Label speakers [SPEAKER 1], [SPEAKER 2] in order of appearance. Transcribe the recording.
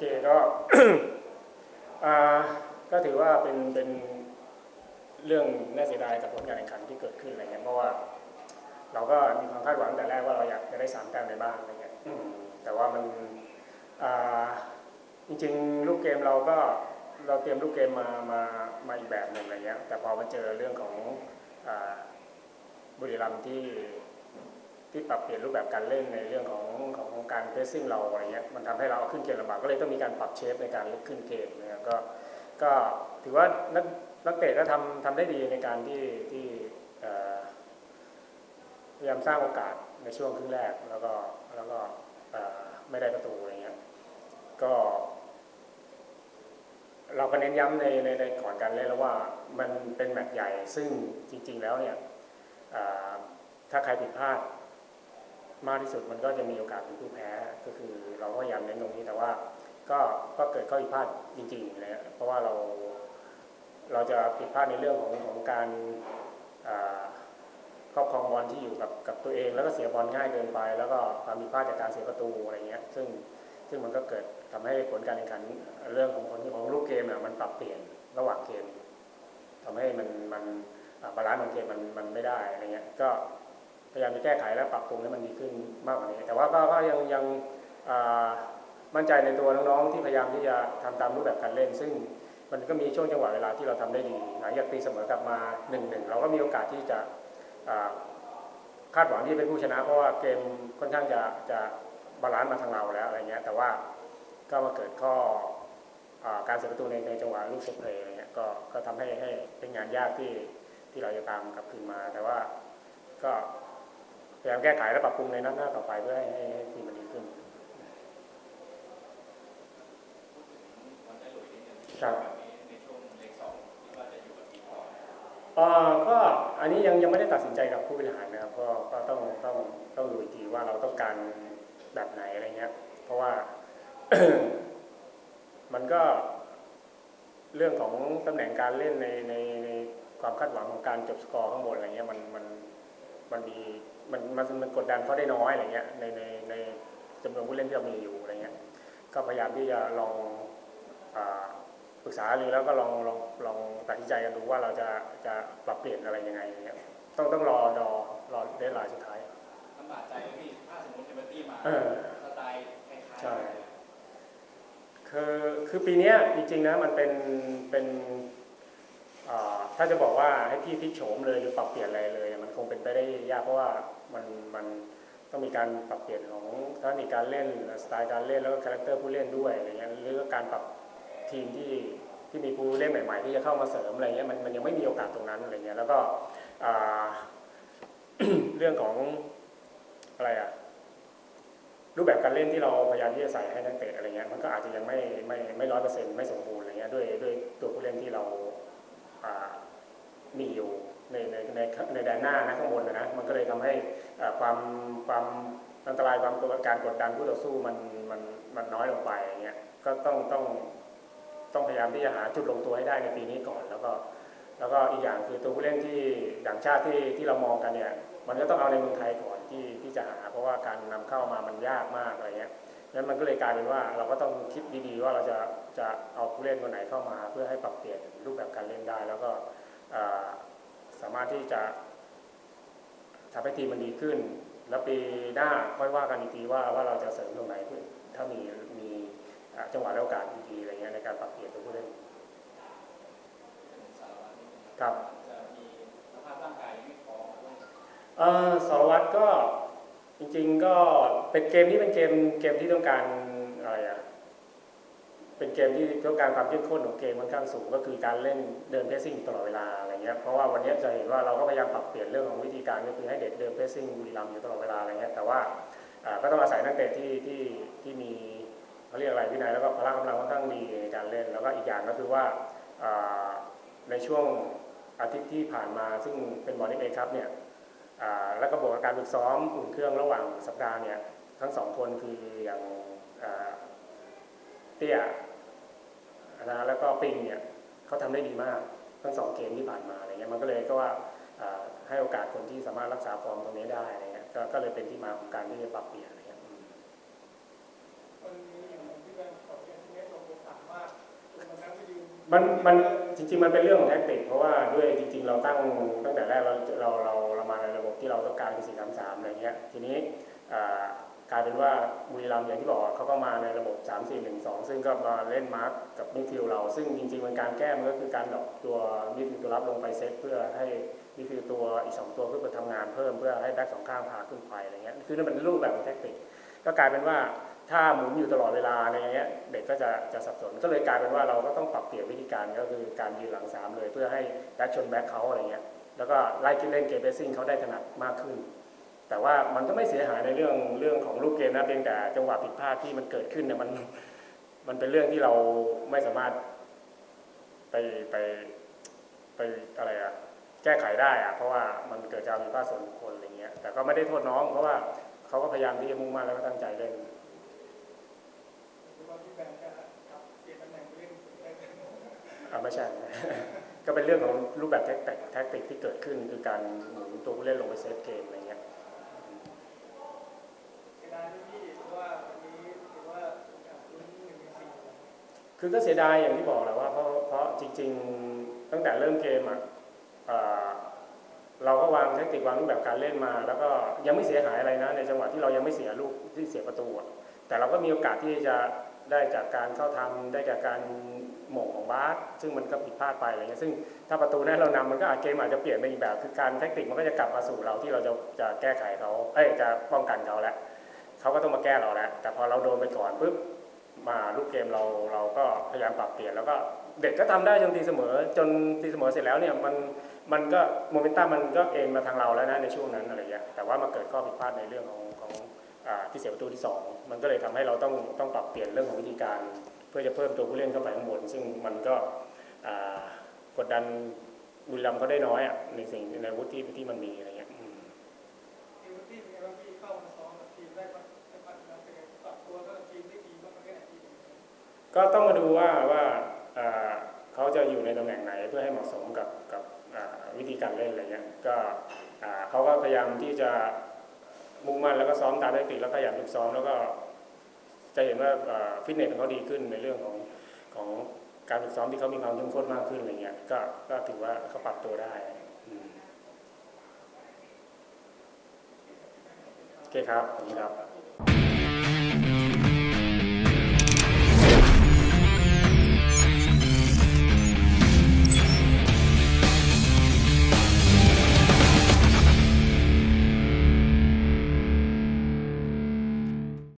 [SPEAKER 1] เคก็อ่าก็ถือว่าเป็นเป็นเรื่องน่าเสียดายกับผลการแข่งขันที่เกิดขึ้นอะไรเงี้ยเพราะว่า เราก็มีความคาดหวังแต่แรกว่าเราอยากจะได้สามแต้มในบ้านอะไรเงี้ยแต่ว่ามันอ่าจริงๆลูกเกมเราก็เราเตรียมลูกเกมมามามาอีกแบบหนึ่งอะไรเงี้ยแต่พอมาเจอเรื่องของบุรีรัมย์ที่ ที่ปรับเปลี่ยนรูปแบบการเล่นในเรื่องของของของการเพรสซิ่งเราอะไรเงี้ยมันทำให้เราขึ้นเกมลำบากก็เลยต้องมีการปรับเชฟในการขึ้นเกมนะครับก็ก็ถือว่านักนักเตะก็ทำทำได้ดีในการที่ที่พยายามสร้างโอกาสในช่วงครึ่งแรกแล้วก็แล้วก็ไม่ได้ประตูอะไรเงี้ยก็ เราก็เน้นย้ำในในในก่อนการเล่นแล้วว่ามันเป็นแมตช์ใหญ่ ซึ่งจริง ๆ แล้วเนี่ยถ้าใครผิดพลาด มากที่สุดมันก็จะมีโอกาสเป็นผู้แพ้ก็คือเราก็พยายามเน้นตรงนี้แต่ว่าก็ก็เกิดข้อผิดพลาดจริงๆเลยเพราะว่าเราเราจะผิดพลาดในเรื่องของของการครอบครองบอลที่อยู่กับกับตัวเอง แล้วก็เสียบอลง่ายเกินไป แล้วก็ความผิดพลาดจากการเสียประตูอะไรเงี้ยซึ่งซึ่งมันก็เกิดทำให้ผลการแข่งขันเรื่องของผลของลูกเกมเนี่ยมันปรับเปลี่ยนระหว่างเกมทำให้มันมันบาลานซ์ของเกมมันมันไม่ได้อะไรเงี้ยก็ พยายามจะแก้ไขและปรับปรุงให้มันดีขึ้นมากกว่านี้ แต่ว่าก็ยังยังมั่นใจในตัวน้องๆที่พยายามที่จะทำตามรูปแบบการเล่น ซึ่งมันก็มีช่วงจังหวะเวลาที่เราทำได้ดีหลังจากตีเสมอกลับมา1นหนึ่งเราก็มีโอกาสที่จะคาดหวังที่เป็นผู้ชนะ เพราะว่าเกมค่อนข้างจะจะบาลานซ์มาทางเราแล้วอะไรเงี้ยแต่ว่าก็มาเกิดข้ออการเสียประตูในในจังหวะลูกเซตเพลย์อะไรเงี้ยก็ก็ทำให้ให้เป็นงานยากที่ที่เราจะตามกลับคืนมา แต่ว่าก็ พยายามแก้ไขและปรับปรุงในนัดหน้าต่อไปเพื่อให้ให้ทีมันดีขึ้นครับ
[SPEAKER 2] ก็อั
[SPEAKER 1] นนี้ยังยังไม่ได้ตัดสินใจกับผู้บริหารนะครับก็ก็ต้องต้องต้องดูอีกทีว่าเราต้องการแบบไหนอะไรเงี้ย เพราะว่ามันก็เรื่องของตำแหน่งการเล่นในในในความคาดหวังของการจบสกอร์ข้างบนอะไรเงี้ยมันมันมันมี มันมันมันกดดันเขาได้น้อยอะไรเงี้ยในในในจำนวนผู้เล่นที่เรามีอยู่อะไรเงี้ยก็พยายามที่จะลองอาปรึกษาหรือแล้วก็ลองลองลองตัดสินใจกันดูว่าเราจะจะปรับเปลี่ยนอะไรยังไงอย่างเงี้ยต้องต้องรอดอรอเดทไลน์สุดท้าย
[SPEAKER 2] ลำบากใจไหมพี่ถ้าสมมติเทมเบอร์ตี้มา
[SPEAKER 1] เออ
[SPEAKER 2] สไตล์คล้ายๆ
[SPEAKER 1] ใช่คือคือปีเนี้ยจริงๆนะมันเป็นเป็นอ่า ถ้าจะบอกว่าให้พี่พลิกโฉมเลยหรือปรับเปลี่ยนอะไรเลย มันคงเป็นไปได้ยากเพราะว่ามันมันต้องมีการปรับเปลี่ยนของเทคนิคการเล่นสไตล์การเล่นแล้วก็คาแรคเตอร์ผู้เล่นด้วยอะไรเงี้ยหรือว่าการปรับทีมที่ที่มีผู้เล่นใหม่ ๆ ที่จะเข้ามาเสริมอะไรเงี้ยมันมันยังไม่มีโอกาสตรงนั้นอะไรเงี้ยแล้วก็เรื่องของอะไรอะรูปแบบการเล่นที่เราพยายามที่จะใส่ให้นักเตะอะไรเงี้ยมันก็อาจจะยังไม่ไม่ไม่ร้อยเปอร์เซ็นต์ไม่สมบูรณ์อะไรเงี้ยด้วยด้วยตัวผู้เล่นที่เรา มีอยู่ในในในในแดนหน้านะข้างบนนะมันก็เลยทำให้ความความอันตรายความกดการกดดันผู้ต่อสู้มันมันมันน้อยลงไปอย่างเงี้ยก็ต้องต้องต้องพยายามที่จะหาจุดลงตัวให้ได้ในปีนี้ก่อน แล้วก็แล้วก็อีกอย่างคือตัวผู้เล่นที่ต่างชาติที่ที่เรามองกันเนี่ยมันก็ต้องเอาในเมืองไทยก่อนที่ที่จะหา เพราะว่าการนำเข้ามามันยากมากอะไรเงี้ยนั้นมันก็เลยกลายเป็นว่าเราก็ต้องคิดดีๆว่าเราจะจะเอาผู้เล่นคนไหนเข้ามา เพื่อให้ปรับเปลี่ยนรูปแบบการเล่นได้แล้วก็ สามารถที่จะทำให้ทีมมันดีขึ้น แล้วปีหน้าค่อยว่ากันอีกทีว่าว่าเราจะเสริมตรงไหนเพื่อถ้ามีมีอ่าจังหวะและโอกาสดีๆอะไรเงี้ยในการปรับเปลี่ยนตัวผู้เล่น
[SPEAKER 2] สารวัตรนี่นะ
[SPEAKER 1] ครับ
[SPEAKER 2] จะมีสภาพร่างกายไม่พร้อมด้วย
[SPEAKER 1] เอ่อสารวัตรก็จริงๆก็เป็นเกมที่เป็นเกมเกมที่ต้องการอะไรอะ เป็นเกมที่ต้องการความเข้มข้นของเกมค่อนข้างสูงก็คือการเล่นเดินเพสซิ่งตลอดเวลาอะไรเงี้ยเพราะว่าวันนี้จะเห็นว่าเราก็พยายามปรับเปลี่ยนเรื่องของวิธีการก็คือให้เด็กเดินเพสซิ่งบุรีรัมย์อยู่ตลอดเวลาอะไรเงี้ยแต่ว่าก็ต้องอาศัยนักเตะที่ที่ที่มีเขาเรียกอะไรวินัยแล้วก็พละกำลังค่อนข้างดีในการเล่น แล้วก็อีกอย่างก็คือว่าในช่วงอาทิตย์ที่ผ่านมาซึ่งเป็นบอลเอครับเนี่ยแล้วก็บวกกับการฝึกซ้อมอุ่นเครื่องระหว่างสัปดาห์เนี่ยทั้งสองคนคืออย่างเตี้ย นะแล้วก็ปิงเนี่ยเขาทำได้ดีมากทั้งสองเกมที่ผ่านมาอะไรเงี้ยมันก็เลยก็ว่าอ่าให้โอกาสคนที่สามารถรักษาฟอร์มตรงนี้ได้อะไรเงี้ยก็ก็เลยเป็นที่มาของการที่จะปรับเปลี่ยนอะไรเงี้ยอืม
[SPEAKER 3] วันนี้อย่างที่แบงค์ขอเรียนใช่ไหม
[SPEAKER 1] มันมันจริง ๆ มันเป็นเรื่องของแท็กติกเพราะว่าด้วยจริง ๆ เราตั้งตั้งแต่แรกเราเราเราเรามาในระบบที่เราต้องการคือ4 3 3อะไรเงี้ยทีนี้อ่า กลายเป็นว่าบุรีรัมย์อย่างที่บอกเขาก็มาในระบบ 3 4 1 2 ซึ่งก็มาเล่นมาร์กกับมิดฟิลเรา ซึ่งจริงๆมันการแก้มันก็คือการดอกตัวมิดฟิลด์ตัวรับลงไปเซตเพื่อให้มิดฟิลด์ตัวอีก 2 ตัวเพื่อไปทำงานเพิ่มเพื่อให้แบ็คสองข้างพาขึ้นไปอะไรเงี้ยคือนั่นเป็นรูปแบบของแท็กติกก็กลายเป็นว่าถ้าหมุนอยู่ตลอดเวลาในอย่างเงี้ยเด็กก็จะจะสับสนก็เลยกลายเป็นว่าเราก็ต้องปรับเปลี่ยนวิธีการก็คือการยืนหลังสามเลย เพื่อให้แบ็คชนแบ็คเขาอะไรเงี้ยแล้วก็ไล่เล่นเกมเบสซิ่งเขาได้ถนัดมากขึ้น แต่ว่ามันก็ไม่เสียหายในเรื่องเรื่องของลูกเกมนะเพียงแต่จังหวะผิดพลาดที่มันเกิดขึ้นเนี่ยมันมันเป็นเรื่องที่เราไม่สามารถไปไปไปอะไรอะแก้ไขได้อะเพราะว่ามันเกิดจากผิดพลาดส่วนบุคคลอะไรเงี้ยแต่ก็ไม่ได้โทษน้อง เพราะว่าเขาก็พยายามที่จะมุ่งมั่นแล้วก็ตั้งใจเล่น
[SPEAKER 3] หรือว่าพี่แบงค์ก็ครับเปลี่ยนตำแหน่งไปเล่นสุดได้
[SPEAKER 1] อ่าไม่ใช่ ก็เป็นเรื่องของรูปแบบแท็กติกแท็กติกที่เกิดขึ้นคือการหมุนตัวผู้เล่นลงไปเซฟเกมอะไรเงี้ย
[SPEAKER 3] เสียดายไหมพี่เพราะว่าวันนี้ถือว่าโอกาสลุ้นหนึ่งในสี่
[SPEAKER 1] คือก็เสียดายอย่างที่บอกแหละว่าเพราะเพราะจริง ๆตั้งแต่เริ่มเกมอะเราก็วางแท็กติกวางรูปแบบการเล่นมา แล้วก็ยังไม่เสียหายอะไรนะ ในจังหวะที่เรายังไม่เสียลูกที่เสียประตูแต่เราก็มีโอกาสที่จะได้จากการเข้าทำได้จากการหม่งของบาสซึ่งมันก็ผิดพลาดไปอะไรเงี้ยซึ่งถ้าประตูนั้นเรานำมันก็อาจเกมอาจจะเปลี่ยนไปอีกแบบ คือการแท็กติกมันก็จะกลับมาสู่เราที่เราจะจะแก้ไขเขาเอ้ยจะป้องกันเขาแล้วเขาก็ต้องมาแก้เราแล้วแต่พอเราโดนไปก่อนปุ๊บ มาลูกเกมเราเราก็พยายามปรับเปลี่ยนแล้วก็เด็กก็ทำได้จนตีเสมอ จนตีเสมอเสร็จแล้วเนี่ยมันมันก็โมเมนตัมมันก็เอ็นมาทางเราแล้วนะในช่วงนั้นอะไรเงี้ยแต่ว่ามาเกิดข้อผิดพลาดในเรื่องของของอที่เสียประตูที่สองมันก็เลยทำให้เราต้องต้องปรับเปลี่ยนเรื่องของวิธีการ เพื่อจะเพิ่มตัวผู้เล่นเข้าไปข้างบน ซึ่งมันก็กดดันบุรีรัมย์ก็ได้น้อยอะในสิ่งในวุธที่ที่มันมีอะไรเงี้ย
[SPEAKER 3] ก็ต้
[SPEAKER 1] องมาดูว่าว่าเขาจะอยู่ในตำแหน่งไหนเพื่อให้เหมาะสมกับกับวิธีการเล่นอะไรเงี้ยก็เขาก็พยายามที่จะมุ่งมั่นแล้วก็ซ้อมตามแทคติกแล้วก็ขยันฝึกซ้อมแล้วก็จะเห็นว่าฟิตเนสของเขาดีขึ้นในเรื่องของของการฝึกซ้อมที่เขามีความเข้มข้นมากขึ้นอะไรเงี้ยก็ก็ถือว่าเขาปรับตัวได้โอเคครับขอบคุณครับ